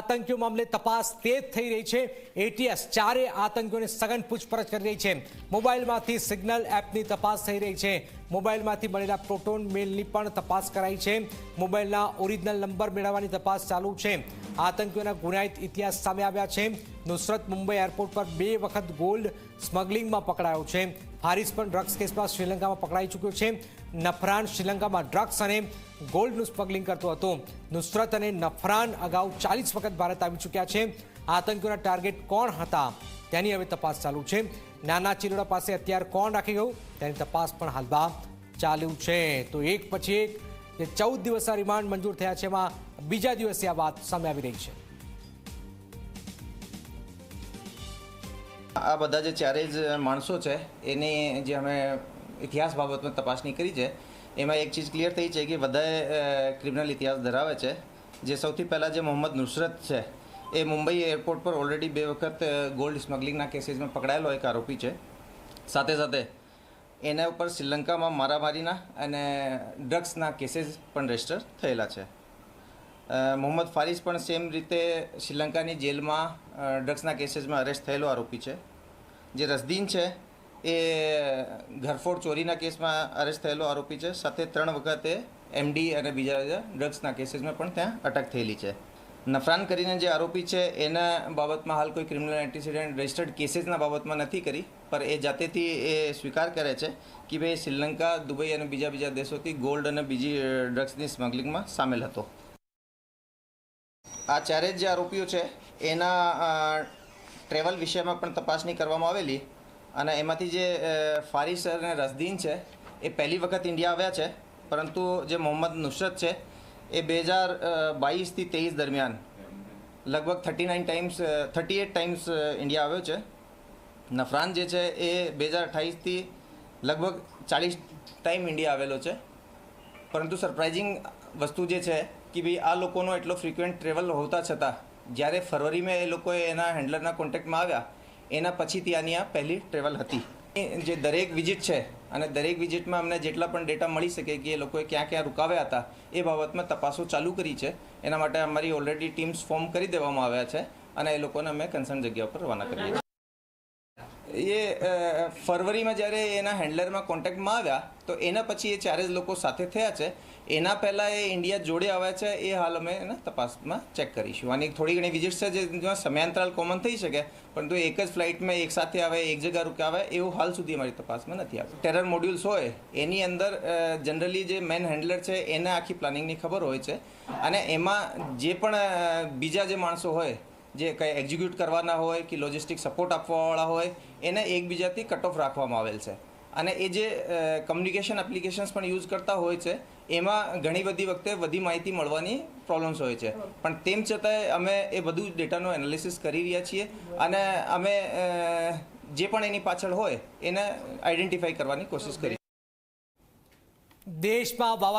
આતંકીઓ મામલે તપાસ તેજ થઈ રહી છે. એટીએસ ચારે આતંકીઓને સઘન પૂછપરછ કરી રહી છે. મોબાઈલમાંથી સિગ્નલ એપની તપાસ થઈ રહી છે. મોબાઈલમાંથી મળેલા પ્રોટોન મેલની પણ તપાસ કરાઈ છે. મોબાઈલના ઓરિજિનલ નંબર મેળવવાની તપાસ ચાલુ છે. આતંકીઓના ગુનાહિત ઇતિહાસ સામે આવ્યા છે. નુસરત મુંબઈ એરપોર્ટ પર બે વખત ગોલ્ડ સ્મગલિંગમાં પકડાયો છે. હારિસ પણ ડ્રગ્સ કેસમાં શ્રીલંકામાં પકડાઈ ચૂક્યો છે. નફરાન શ્રીલંકામાં ડ્રગ્સ અને ગોલ્ડનું સ્મગલિંગ કરતો હતો. નુસરત અને નફરાન અગાઉ ચાલીસ વખત ભારત આવી ચૂક્યા છે. આતંકીઓના ટાર્ગેટ કોણ હતા? તેની હવે તપાસ ચાલુ છે. નાના ચિલોડા પાસે હથિયાર કોણ રાખી ગયું? તેની તપાસ પણ હાલમાં ચાલુ છે. તો એક પછી એક, જે ચૌદ દિવસના રિમાન્ડ મંજૂર થયા છે, એમાં બીજા દિવસે આ વાત સામે આવી રહી છે. આ બધા જે ચારે જ માણસો છે, એની જે અમે ઇતિહાસ બાબતમાં તપાસણી કરી છે, એમાં એક ચીજ ક્લિયર થઈ છે કે બધાએ ક્રિમિનલ ઇતિહાસ ધરાવે છે. જે સૌથી પહેલાં જે મોહમ્મદ નુસરત છે, એ મુંબઈ એરપોર્ટ પર ઓલરેડી બે વખત ગોલ્ડ સ્મગલિંગના કેસીસમાં પકડાયેલો એક આરોપી છે. સાથે સાથે એના ઉપર શ્રીલંકામાં મારામારીના અને ડ્રગ્સના કેસીસ પણ રજિસ્ટર થયેલા છે. મોહમ્મદ ફારિસ પણ સેમ રીતે શ્રીલંકાની જેલમાં ડ્રગ્સના કેસીસમાં અરેસ્ટ થયેલો આરોપી છે. જે રસદીન છે એ ઘરફોડ ચોરીના કેસમાં અરેસ્ટ થયેલો આરોપી છે. સાથે ત્રણ વખતે એમડી અને બીજા બીજા ડ્રગ્સના કેસીસમાં પણ ત્યાં અટક થયેલી છે. નફરાન કરીને જે આરોપી છે, એના બાબતમાં હાલ કોઈ ક્રિમિનલ એન્ટીસિડન્ટ રજિસ્ટર્ડ કેસીસના બાબતમાં નથી કરી, પર એ જાતેથી એ સ્વીકાર કરે છે કે ભાઈ શ્રીલંકા, દુબઈ અને બીજા બીજા દેશોથી ગોલ્ડ અને બીજી ડ્રગ્સની સ્મગલિંગમાં સામેલ હતો. આ ચારે જ આરોપીઓ છે, એના ટ્રેવલ વિષયમાં પણ તપાસણી કરવામાં આવેલી. અને એમાંથી જે ફારિસ અને રસદીન છે, એ પહેલી વખત ઇન્ડિયા આવ્યા છે. પરંતુ જે મોહમ્મદ નુસરત છે, એ બે હજાર બાવીસથી તેવીસ દરમિયાન લગભગ thirty nine times thirty eight times India આવ્યો છે. નફરાન જે છે, એ બે હજાર અઠ્ઠાવીસથી લગભગ ચાલીસ ટાઈમ ઇન્ડિયા આવેલો છે. પરંતુ સરપ્રાઇઝિંગ વસ્તુ જે છે, કે ભાઈ આ લોકોનો એટલો ફ્રિક્વન્ટ ટ્રેવલ હોતા છતાં, જ્યારે ફરવરીમાં એ લોકોએ એના હેન્ડલરના કોન્ટેક્ટમાં આવ્યા એના પછીથી આની આ પહેલી ટ્રેવલ હતી. જે દરેક વિઝિટ છે અને દરેક વિઝિટમાં અમને જેટલા પણ ડેટા મળી શકે કે એ લોકોએ ક્યાં ક્યાં રોકાવ્યા હતા, એ બાબતમાં તપાસો ચાલુ કરી છે. એના માટે અમારી ઓલરેડી ટીમ્સ ફોર્મ કરી દેવામાં આવ્યા છે અને એ લોકોને અમે કન્સર્ન જગ્યા પર રવાના કરીએ છીએ એ ફરવરીમાં જ્યારે એના હેન્ડલરમાં કોન્ટેક્ટમાં આવ્યા, તો એના પછી એ ચારે જ લોકો સાથે થયા છે. એના પહેલાં એ ઇન્ડિયા જોડે આવ્યા છે, એ હાલ અમે એના તપાસમાં ચેક કરીશું. અને થોડી ઘણી વિઝિટ છે જેમાં સમયાંતરાલ કોમન થઈ શકે, પરંતુ એક જ ફ્લાઇટમાં એક સાથે આવે, એક જગ્યા રૂકાવે એવું હાલ સુધી અમારી તપાસમાં નથી આવ્યું. ટેરર મોડ્યુલ્સ હોય, એની અંદર જનરલી જે મેન હેન્ડલર છે, એને આખી પ્લાનિંગની ખબર હોય છે. અને એમાં જે પણ બીજા જે માણસો હોય જે કંઈ એક્ઝિક્યુટ કરવાના હોય કે લોજિસ્ટિક સપોર્ટ આપવાવાળા હોય, એને એકબીજાથી કટ ઓફ રાખવામાં આવેલ છે. અને એ જે કમ્યુનિકેશન એપ્લિકેશન્સ પણ યુઝ કરતા હોય છે, એમાં ઘણી બધી વખતે બધી માહિતી મળવાની પ્રોબ્લેમ્સ હોય છે. પણ તેમ છતાંય અમે એ બધું ડેટાનું એનાલિસિસ કરી રહ્યા છીએ અને અમે જે પણ એની પાછળ હોય, એને આઈડેન્ટિફાઈ કરવાની કોશિશ કરી. દેશમાં વાવા